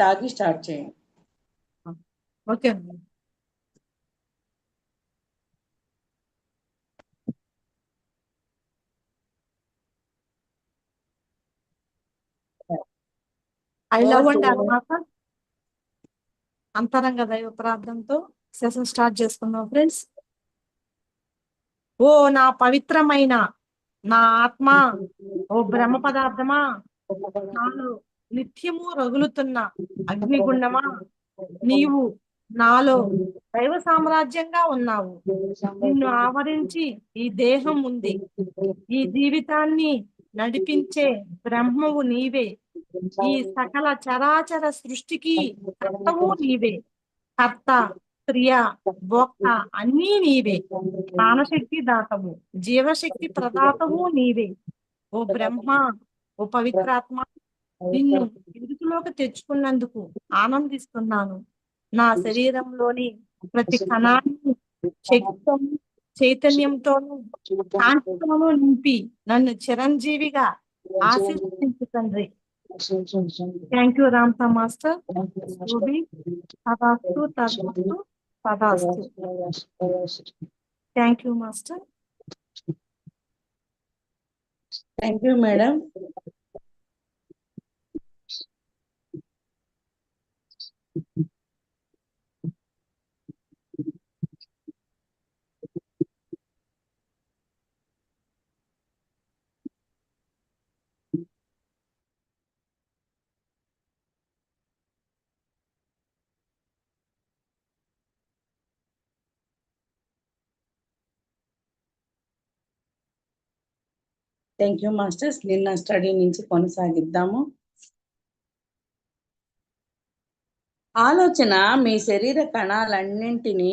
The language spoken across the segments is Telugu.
తాగి స్టార్ట్ చేయండి. ఓకే అండి. ఐ లవ్ అండి అన్నమాట. అంతరంగ దైవ ప్రార్థనతో సెషన్ స్టార్ట్ చేసుకుందాం ఫ్రెండ్స్ ఓ నా పవిత్రమైన నా ఆత్మ. ఓ బ్రహ్మ పదార్థమా? నాలో నిత్యము రగులుతున్న అగ్నిగుండమా? నీవు నాలో దైవ సామ్రాజ్యంగా ఉన్నావు. నిన్ను ఆవరించి ఈ దేహం ఉంది. ఈ జీవితాన్ని నడిపించే బ్రహ్మవు నీవే. ఈ సకల చరాచర సృష్టికి కర్తవు నీవే. కర్త క్రియ భోక్త అన్నీ నీవే. ప్రాణశక్తి దాతవు జీవశక్తి ప్రదాతవు నీవే. ఓ బ్రహ్మ ఓ పవిత్రాత్మ నిన్ను ఎదుగులోకి తెచ్చుకున్నందుకు ఆనందిస్తున్నాను నా శరీరంలోని ప్రతి కణాన్ని శక్తితో చైతన్యంతోనూ కాంతితోనూ నింపి నన్ను చిరంజీవిగా ఆశీర్వదించు తండ్రి. థ్యాంక్ యూ రామ్తా మాస్టర్ తదాస్తు తదాస్తు thank you master thank you madam thank you masters నిన్న స్టడీ నుంచి కొనసాగిద్దాము. ఆలోచన మీ శరీర కణాలన్నింటినీ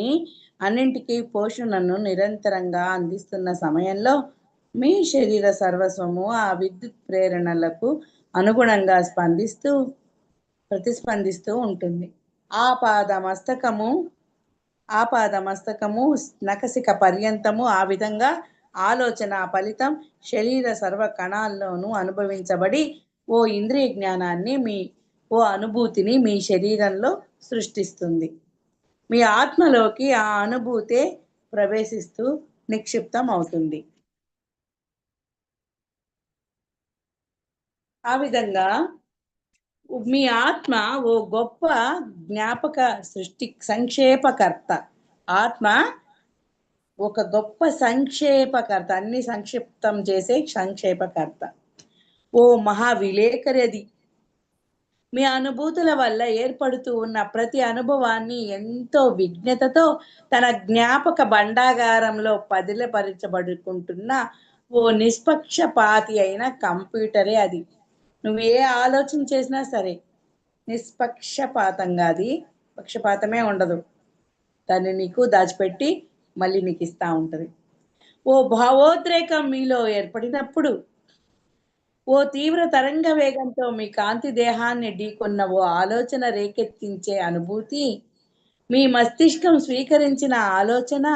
అన్నింటికీ పోషణను నిరంతరంగా అందిస్తున్న సమయంలో మీ శరీర సర్వస్వము ఆ విద్యుత్ ప్రేరణలకు అనుగుణంగా స్పందిస్తూ ప్రతిస్పందిస్తూ ఉంటుంది. ఆ పాద మస్తకము ఆ పాద మస్తకము నకసిక పర్యంతము ఆ విధంగా ఆలోచన ఫలితం శరీర సర్వ కణాల్లోనూ అనుభవించబడి ఓ ఇంద్రియ జ్ఞానాన్ని మీ ఓ అనుభూతిని మీ శరీరంలో సృష్టిస్తుంది. మీ ఆత్మలోకి ఆ అనుభూతే ప్రవేశిస్తూ నిక్షిప్తం అవుతుంది. ఆ విధంగా మీ ఆత్మ ఓ గొప్ప జ్ఞాపక సృష్టి సంక్షేపకర్త. ఆత్మ ఒక గొప్ప సంక్షేపకర్త అన్ని సంక్షిప్తం చేసే సంక్షేపకర్త. ఓ మహా విలేకరి అది మీ అనుభూతుల వల్ల ఏర్పడుతూ ఉన్న ప్రతి అనుభవాన్ని ఎంతో విజ్ఞతతో తన జ్ఞాపక భండాగారంలో పదిలపరచబడుకుంటున్న ఓ నిష్పక్షపాతి అయిన కంప్యూటరే అది. నువ్వు ఏ ఆలోచన చేసినా సరే నిష్పక్షపాతంగా అది. పక్షపాతమే ఉండదు. దాన్ని నీకు దాచిపెట్టి మళ్ళీ నీకు ఇస్తూ ఉంటుంది. ఓ భావోద్రేకం మీలో ఏర్పడినప్పుడు ఓ తీవ్ర తరంగ వేగంతో మీ కాంతి దేహాన్ని ఢీకొన్న ఓ ఆలోచన రేకెత్తించే అనుభూతి మీ మస్తిష్కం స్వీకరించిన ఆలోచన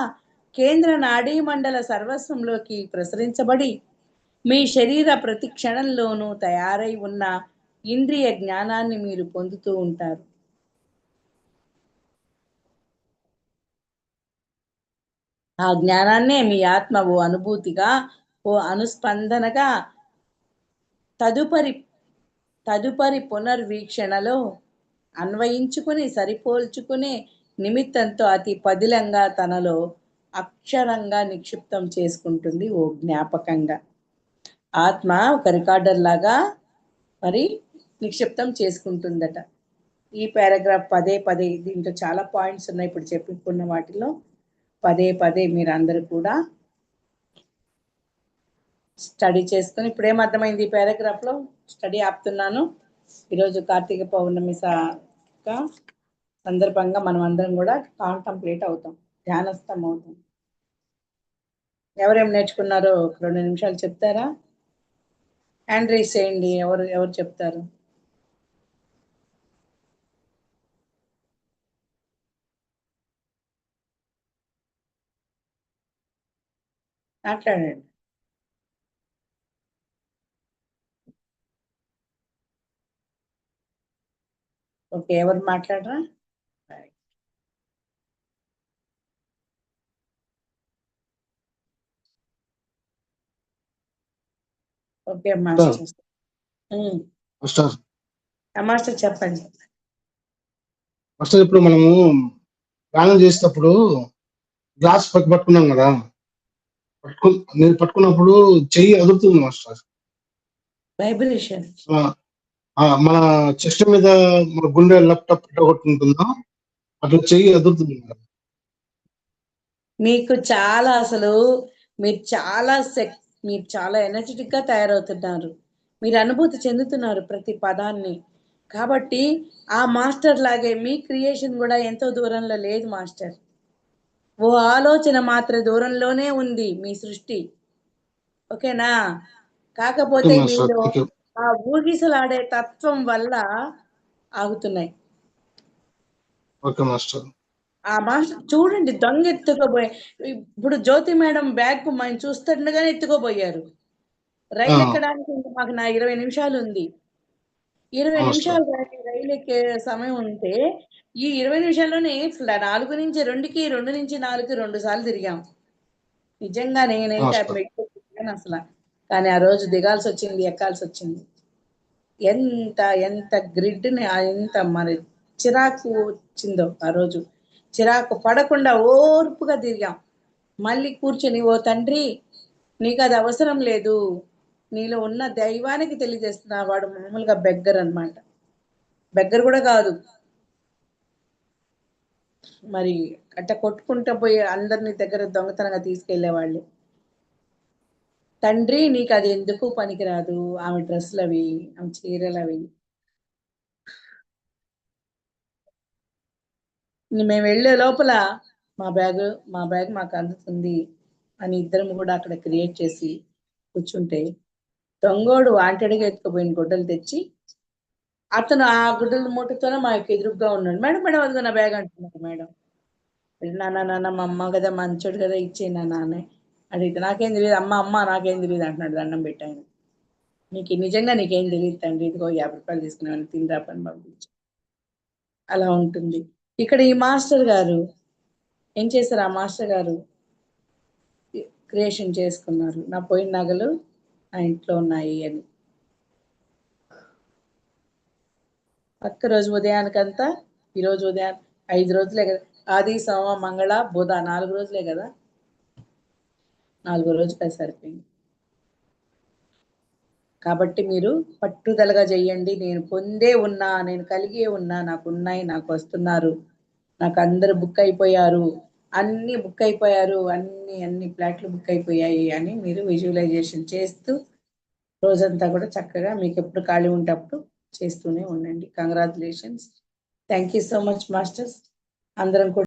కేంద్ర నాడీ మండల సర్వస్వంలోకి ప్రసరించబడి మీ శరీర ప్రతి క్షణంలోనూ తయారై ఉన్న ఇంద్రియ జ్ఞానాన్ని మీరు పొందుతూ ఉంటారు. ఆ జ్ఞానాన్నే మీ ఆత్మ ఓ అనుభూతిగా ఓ అనుస్పందనగా తదుపరి తదుపరి పునర్వీక్షణలో అన్వయించుకుని సరిపోల్చుకునే నిమిత్తంతో అతి పదిలంగా తనలో అక్షరంగా నిక్షిప్తం చేసుకుంటుంది ఓ జ్ఞాపకంగా. ఆత్మ ఒక రికార్డర్ లాగా మరి నిక్షిప్తం చేసుకుంటుందట. ఈ పారాగ్రాఫ్ పదే పదే దీంట్లో చాలా పాయింట్స్ ఉన్నాయి ఇప్పుడు చెప్పుకున్న వాటిలో పదే పదే మీరు అందరూ కూడా స్టడీ చేసుకొని ఇప్పుడు ఏం అర్థమైంది ఈ పారాగ్రాఫ్లో స్టడీ ఆపుతున్నాను. ఈరోజు కార్తీక పౌర్ణమి సందర్భంగా మనం అందరం కూడా కాంటంప్లేట్ అవుతాం ధ్యానస్థం అవుతాం. ఎవరేం నేర్చుకున్నారో రెండు నిమిషాలు చెప్తారా? హ్యాండ్ రైస్ చేయండి ఎవరు ఎవరు చెప్తారు? మాట్లాడండి. ఓకే ఎవరు మాట్లాడరా? Okay master. మాస్టర్ చెప్పండి. మాస్టర్ ఇప్పుడు మనము గానం చేసేటప్పుడు గ్లాస్ పట్టు పట్టుకున్నాం కదా. పట్టుకు నేను పట్టుకున్నప్పుడు చెయ్యి అదురుతుంది మాస్టర్. వైబ్రేషన్ మన చెస్ట్ మీద మన గుండె ల్యాప్టాప్ కొట్టుకుంటుందో అట్లా చెయ్యి అదురుతుంది. మీకు చాలా అసలు మీరు చాలా సెక్ మీరు చాలా ఎనర్జెటిక్గా తయారవుతున్నారు. మీరు అనుభూతి చెందుతున్నారు ప్రతి పదాన్ని. కాబట్టి ఆ మాస్టర్ లాగే మీ క్రియేషన్ కూడా ఎంతో దూరంలో లేదు మాస్టర్. ఓ ఆలోచన మాత్ర దూరంలోనే ఉంది మీ సృష్టి. ఓకేనా? కాకపోతే ఓకే ఆ ఊగిసలాడే తత్వం వల్ల ఆగుతున్నాయి. ఆ మాస్టర్ చూడండి దొంగ ఎత్తుకోబోయే ఇప్పుడు జ్యోతి మేడం బ్యాగ్ మనం చూస్తుండగానే ఎత్తుకోబోయారు రైలు. ఎక్కడానికి మాకు నా ఇరవై నిమిషాలు ఉంది. ఇరవై. నిమిషాలు రైలు ఎక్కే సమయం ఉంటే ఈ ఇరవై నిమిషాల్లోనే నాలుగు నుంచి రెండుకి రెండు నుంచి నాలుగు రెండు సార్లు తిరిగాం. నిజంగా నేనైతే దిగాను అసలు. కానీ ఆ రోజు దిగాల్సి వచ్చింది ఎక్కాల్సి వచ్చింది. ఎంత ఎంత గ్రిడ్ని ఎంత మరి చిరాకు వచ్చిందో ఆ రోజు. చిరాకు పడకుండా ఓర్పుగా తిరిగాం. మళ్ళీ కూర్చొని ఓ తండ్రి నీకు అది అవసరం లేదు. నీలో ఉన్న దైవానికి తెలియజేస్తున్నా. వాడు మామూలుగా బెగ్గర్ అన్నమాట బెగ్గర్ కూడా కాదు. మరి అట్ట కొట్టుకుంటూ పోయి అందరినీ దగ్గర దొంగతనంగా తీసుకెళ్ళేవాళ్ళు తండ్రి నీకు అది ఎందుకు పనికిరాదు? ఆమె డ్రెస్సులు అవి ఆమె చీరలు అవి. మేము వెళ్ళే లోపల మా బ్యాగ్ మా బ్యాగ్ మాకు అందుతుంది అని ఇద్దరం కూడా అక్కడ క్రియేట్ చేసి కూర్చుంటే దొంగోడు వాంటెడిగా ఎత్తుకుపోయిన గుడ్డలు తెచ్చి అతను ఆ గుడ్డల మూటతోనే మా యొక్క ఎదురుగ్గా ఉన్నాడు. మేడం మేడం అదిగో నా బ్యాగ్ అంటున్నాడు మేడం. నాన్న నాన్న మా అమ్మ కదా మంచోడు కదా ఇచ్చే నా నాన్న అడిగితే నాకేం తెలియదు అమ్మ అమ్మ నాకేం తెలియదు అంటున్నాడు దండం పెట్టాను. నీకు నిజంగా నీకేం తెలియదు తండ్రి ఇదిగో యాభై రూపాయలు తీసుకున్నాను తిందా పని పంపించు. అలా ఉంటుంది. ఇక్కడ ఈ మాస్టర్ గారు ఏం చేశారు? ఆ మాస్టర్ గారు క్రియేషన్ చేసుకున్నారు. నా పోయిన నగలు నా ఇంట్లో ఉన్నాయి అని. పక్క రోజు ఉదయానికంతా ఈ రోజు ఉదయం ఐదు రోజులే కదా. ఆది సోమ మంగళ బుధ నాలుగు రోజులే కదా? నాలుగో రోజు సరిపోయింది. కాబట్టి మీరు పట్టుదలగా చెయ్యండి. నేను పొందే ఉన్నా నేను కలిగే ఉన్నా నాకు ఉన్నాయి నాకు వస్తున్నారు నాకు అందరు బుక్ అయిపోయారు. అన్ని బుక్ అయిపోయారు. అన్ని అన్ని ఫ్లాట్లు బుక్ అయిపోయాయి అని మీరు విజువలైజేషన్ చేస్తూ రోజంతా కూడా చక్కగా మీకు ఎప్పుడు ఖాళీ ఉంటే అప్పుడు చేస్తూనే ఉండండి. Congratulations thank you so much masters అందరం కూడా